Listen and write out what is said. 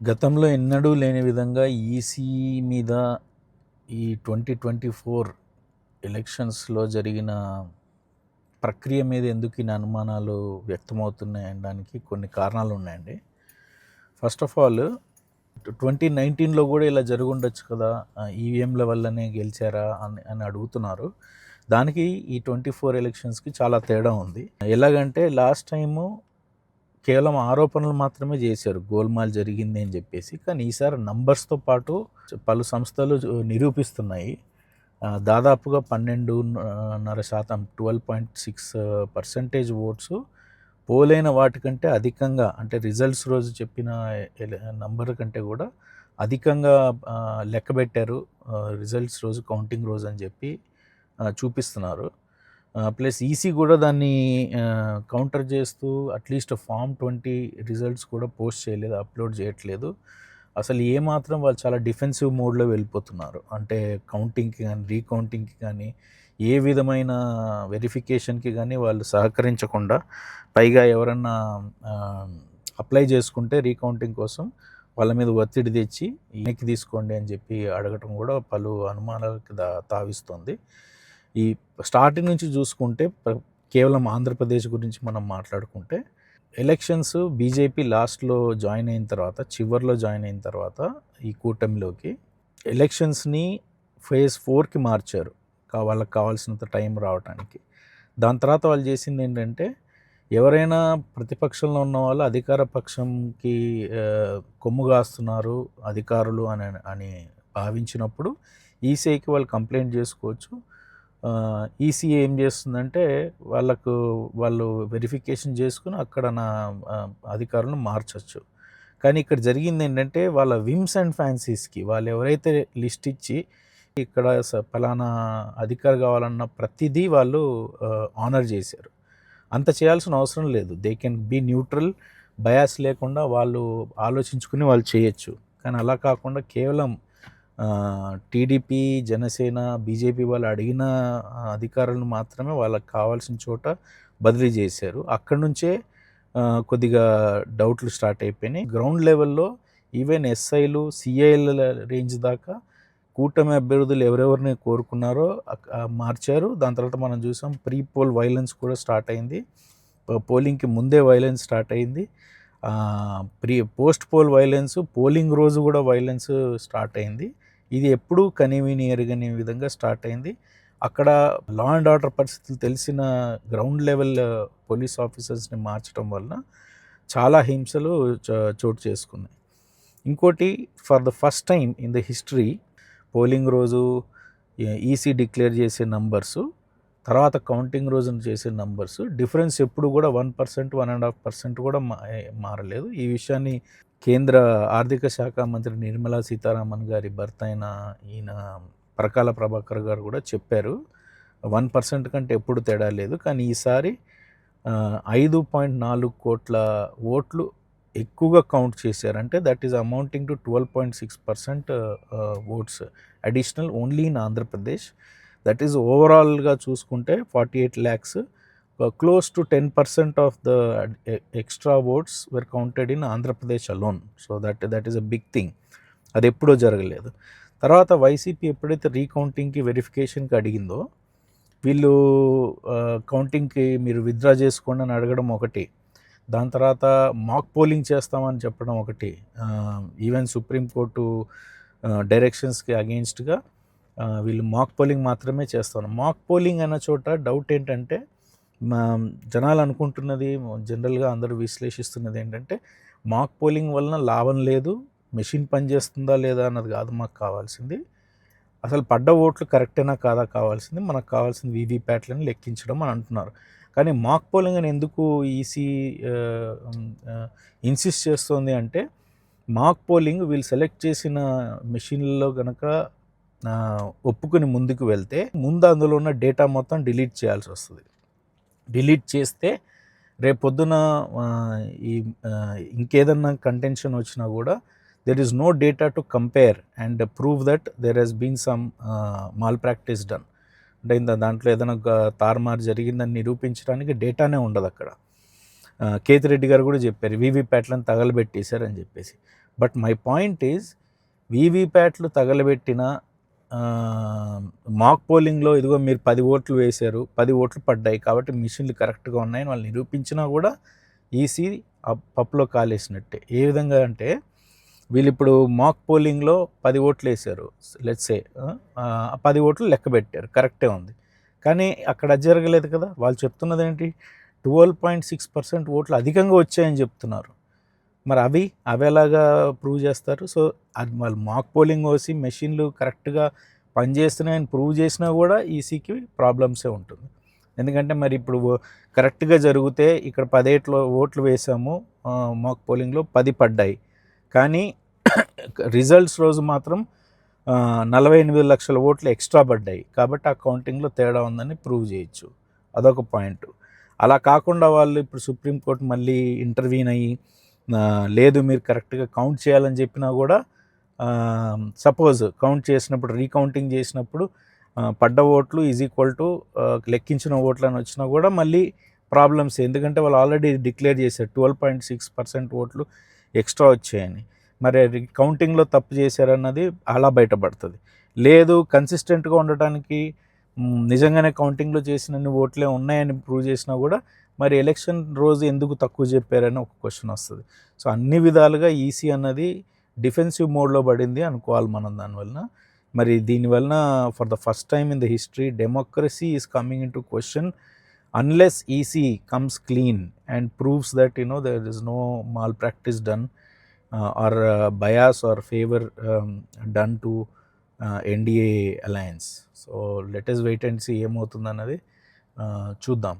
గతంలో ఎన్నడూ లేని విధంగా ఈసీ మీద ఈ ట్వంటీ ట్వంటీ ఫోర్ ఎలక్షన్స్లో జరిగిన ప్రక్రియ మీద ఎందుకు ఇన్ని అనుమానాలు వ్యక్తమవుతున్నాయి అనడానికి కొన్ని కారణాలు ఉన్నాయండి. ఫస్ట్ ఆఫ్ ఆల్ ట్వంటీ నైన్టీన్లో కూడా ఇలా జరుగుండొచ్చు కదా ఈవీఎంల వల్లనే గెలిచారా అని అని అడుగుతున్నారు. దానికి ఈ ట్వంటీ ఫోర్ ఎలక్షన్స్కి చాలా తేడా ఉంది. ఎలాగంటే లాస్ట్ టైము కేవలం ఆరోపణలు మాత్రమే చేశారు. గోల్మాల్ జరిగింది అని చెప్పేసి. కానీ ఈసారి నంబర్స్తో పాటు పలు సంస్థలు నిరూపిస్తున్నాయి. దాదాపుగా పన్నెండున్నర శాతం twelve point six percentage votes పోలైన వాటికంటే అధికంగా అంటే రిజల్ట్స్ రోజు చెప్పిన నంబర్ కంటే కూడా అధికంగా లెక్కబెట్టారు రిజల్ట్స్ రోజు కౌంటింగ్ రోజు అని చెప్పి చూపిస్తున్నారు. ప్లస్ ఈసీ కూడా దాన్ని కౌంటర్ చేస్తూ at least form twenty results కూడా పోస్ట్ చేయలేదు అప్లోడ్ చేయట్లేదు. అసలు ఏమాత్రం వాళ్ళు చాలా డిఫెన్సివ్ మోడ్లో వెళ్ళిపోతున్నారు. అంటే కౌంటింగ్కి కానీ రీకౌంటింగ్కి కానీ ఏ విధమైన వెరిఫికేషన్కి కానీ వాళ్ళు సహకరించకుండా పైగా ఎవరన్నా అప్లై చేసుకుంటే రీకౌంటింగ్ కోసం వాళ్ళ మీద ఒత్తిడి తెచ్చి వెనక్కి తీసుకోండి అని చెప్పి అడగటం కూడా పలు అనుమానాలకు దా తావిస్తుంది. ఈ స్టార్టింగ్ నుంచి చూసుకుంటే కేవలం ఆంధ్రప్రదేశ్ గురించి మనం మాట్లాడుకుంటే ఎలక్షన్స్ బీజేపీ లాస్ట్లో జాయిన్ అయిన తర్వాత చివరిలో జాయిన్ అయిన తర్వాత ఈ కూటమిలోకి ఎలక్షన్స్ని ఫేజ్ ఫోర్కి మార్చారు. వాళ్ళకి కావాల్సినంత టైం రావడానికి దాని తర్వాత వాళ్ళు చేసింది ఏంటంటే ఎవరైనా ప్రతిపక్షంలో ఉన్న వాళ్ళు అధికార పక్షంకి కొమ్ముగాస్తున్నారు కొమ్ము కాస్తున్నారు అధికారులు అని అని భావించినప్పుడు ఈసీఐకి వాళ్ళు కంప్లైంట్ చేసుకోవచ్చు. ఈసీఏ ఏం చేస్తుందంటే వాళ్ళకు వాళ్ళు వెరిఫికేషన్ చేసుకుని అక్కడ నా అధికారులను మార్చచ్చు. కానీ ఇక్కడ జరిగింది ఏంటంటే వాళ్ళ విమ్స్ అండ్ ఫ్యాన్సీస్కి వాళ్ళు ఎవరైతే లిస్ట్ ఇచ్చి ఇక్కడ స- ఫలానా అధికారి కావాలన్న ప్రతిదీ వాళ్ళు ఆనర్ చేశారు. అంత చేయాల్సిన అవసరం లేదు. They can be neutral bias లేకుండా వాళ్ళు ఆలోచించుకుని వాళ్ళు చేయొచ్చు. కానీ అలా కాకుండా కేవలం టీడీపీ జనసేన బీజేపీ వాళ్ళు అడిగిన అధికారులను మాత్రమే వాళ్ళకి కావాల్సిన చోట బదిలీ చేశారు. అక్కడి నుంచే కొద్దిగా డౌట్లు స్టార్ట్ అయిపోయినాయి. గ్రౌండ్ లెవెల్లో ఈవెన్ ఎస్ఐలు సిఐల రేంజ్ దాకా కూటమి అభ్యర్థులు ఎవరెవరిని కోరుకున్నారో మార్చారు. దాని తర్వాత మనం చూసాం ప్రీ పోల్ వైలెన్స్ కూడా స్టార్ట్ అయింది. పోలింగ్కి ముందే వైలెన్స్ స్టార్ట్ అయింది. Pre post poll violence polling రోజు కూడా వైలెన్స్ స్టార్ట్ అయింది. ఇది ఎప్పుడూ కనివిని ఎరగని విధంగా స్టార్ట్ అయింది. అక్కడ లా అండ్ ఆర్డర్ పరిస్థితులు తెలిసిన గ్రౌండ్ లెవెల్ పోలీస్ ఆఫీసర్స్ని మార్చడం వలన చాలా హింసలు చోటు చేసుకున్నాయి. ఇంకోటి for the first time in the history polling రోజు ఈసీ డిక్లేర్ చేసే నంబర్సు తర్వాత కౌంటింగ్ రోజున చేసే నంబర్స్ డిఫరెన్స్ ఎప్పుడు కూడా one percent one and half percent కూడా మా- మారలేదు. ఈ విషయాన్ని కేంద్ర ఆర్థిక శాఖ మంత్రి నిర్మలా సీతారామన్ గారి భర్త అయిన ఈయన పరకాల ప్రభాకర్ గారు కూడా చెప్పారు. వన్ పర్సెంట్ కంటే ఎప్పుడు తేడా లేదు. కానీ ఈసారి ఐదు పాయింట్ నాలుగు కోట్ల ఓట్లు ఎక్కువగా కౌంట్ చేశారంటే that is amounting to twelve point six percent votes additional only in Andhra Pradesh that is ఓవరాల్గా చూసుకుంటే forty eight lakhs close to ten percent of the extra were counted counted in Andhra Pradesh alone. So that that is a big thing అది ఎప్పుడో జరగలేదు. తర్వాత YCP ఎప్పుడైతే రీకౌంటింగ్కి వెరిఫికేషన్కి అడిగిందో వీళ్ళు కౌంటింగ్కి మీరు విత్డ్రా చేసుకోండి అని అడగడం ఒకటి. దాని తర్వాత మాక్ పోలింగ్ చేస్తామని చెప్పడం ఒకటి. ఈవెన్ సుప్రీంకోర్టు డైరెక్షన్స్కి అగెయిన్స్ట్గా వీళ్ళు మాక్ పోలింగ్ మాత్రమే చేస్తాను మాక్ పోలింగ్ అన్న చోట డౌట్ ఏంటంటే మా జనాలు అనుకుంటున్నది జనరల్గా అందరూ విశ్లేషిస్తున్నది ఏంటంటే మాక్ పోలింగ్ వలన లాభం లేదు మెషిన్ పనిచేస్తుందా లేదా అన్నది కాదు మాకు కావాల్సింది. అసలు పడ్డ ఓట్లు కరెక్టేనా కాదా కావాల్సింది మనకు కావాల్సింది వీవీప్యాట్లను లెక్కించడం అని అంటున్నారు. కానీ మాక్ పోలింగ్ అని ఎందుకు ఈసీ ఇన్సిస్ట్ చేస్తుంది అంటే మాక్ పోలింగ్ వీళ్ళు సెలెక్ట్ చేసిన మెషిన్లలో కనుక ఒప్పుకొని ముందుకు వెళ్తే ముందు అందులో ఉన్న డేటా మొత్తం డిలీట్ చేయాల్సి వస్తుంది. డిలీట్ చేస్తే రేపు పొద్దున ఈ ఇంకేదన్నా కంటెన్షన్ వచ్చినా కూడా there is no data to compare and prove that there has been some malpractice done అంటే ఇంత దాంట్లో ఏదైనా తారుమారు జరిగిందని నిరూపించడానికి డేటానే ఉండదు అక్కడ. కేతి రెడ్డి గారు కూడా చెప్పారు వీవీప్యాట్లను తగలబెట్టేశారు అని చెప్పేసి. బట్ మై పాయింట్ ఈజ్ వీవీప్యాట్లు తగలబెట్టిన మాక్ పోలింగ్లో ఇదిగో మీరు పది ఓట్లు వేశారు పది ఓట్లు పడ్డాయి కాబట్టి మిషన్లు కరెక్ట్గా ఉన్నాయని వాళ్ళు నిరూపించినా కూడా ఈసీ పప్పులో కాలేసినట్టే. ఏ విధంగా అంటే వీళ్ళు ఇప్పుడు మాక్ పోలింగ్లో పది ఓట్లు వేశారు లెట్సే పది ఓట్లు లెక్క పెట్టారు కరెక్టే ఉంది. కానీ అక్కడ జరగలేదు కదా వాళ్ళు చెప్తున్నది ఏంటి? ట్వెల్వ్ పాయింట్ సిక్స్ పర్సెంట్ ఓట్లు అధికంగా వచ్చాయని చెప్తున్నారు. మరి అవి అవి ఎలాగా ప్రూవ్ చేస్తారు? సో అది వాళ్ళు మాక్ పోలింగ్ వేసి మెషిన్లు కరెక్ట్గా పనిచేస్తున్నాయని ప్రూవ్ చేసినా కూడా ఈసీకి ప్రాబ్లమ్సే ఉంటుంది. ఎందుకంటే మరి ఇప్పుడు కరెక్ట్గా జరిగితే ఇక్కడ పదేట్లో ఓట్లు వేసాము మాక్ పోలింగ్లో పది పడ్డాయి. కానీ రిజల్ట్స్ రోజు మాత్రం నలభై ఎనిమిది లక్షల ఓట్లు ఎక్స్ట్రా పడ్డాయి. కాబట్టి ఆ కౌంటింగ్లో తేడా ఉందని ప్రూవ్ చేయొచ్చు. అదొక పాయింట్ అలా కాకుండా వాళ్ళు ఇప్పుడు సుప్రీంకోర్టు మళ్ళీ ఇంటర్వ్యూన్ అయ్యి లేదు మీరు కరెక్ట్గా కౌంట్ చేయాలని చెప్పినా కూడా సపోజ్ కౌంట్ చేసినప్పుడు రీకౌంటింగ్ చేసినప్పుడు పడ్డ ఓట్లు ఈజ్ ఈక్వల్ టు లెక్కించిన ఓట్లు అని వచ్చినా కూడా మళ్ళీ ప్రాబ్లమ్స్ ఎందుకంటే వాళ్ళు ఆల్రెడీ డిక్లేర్ చేశారు ట్వెల్వ్ పాయింట్ సిక్స్ పర్సెంట్ ఓట్లు ఎక్స్ట్రా వచ్చాయని. మరి అది కౌంటింగ్లో తప్పు చేశారన్నది అలా బయటపడుతుంది. లేదు కన్సిస్టెంట్గా ఉండటానికి నిజంగానే కౌంటింగ్లో చేసినన్ని ఓట్లే ఉన్నాయని ప్రూవ్ చేసినా కూడా మరి ఎలక్షన్ రోజు ఎందుకు తక్కువ చెప్పారని ఒక క్వశ్చన్ వస్తుంది. సో అన్ని విధాలుగా ఈసీ అన్నది డిఫెన్సివ్ మోడ్లో పడింది అనుకోవాలి మనం దానివలన మరి దీనివలన for the first time in the history democracy is coming in to question unless EC comes clean and proves that you know there is no malpractice done or bias or favour done to NDA alliance. So let wait and see ఏమవుతుంది అన్నది చూద్దాం.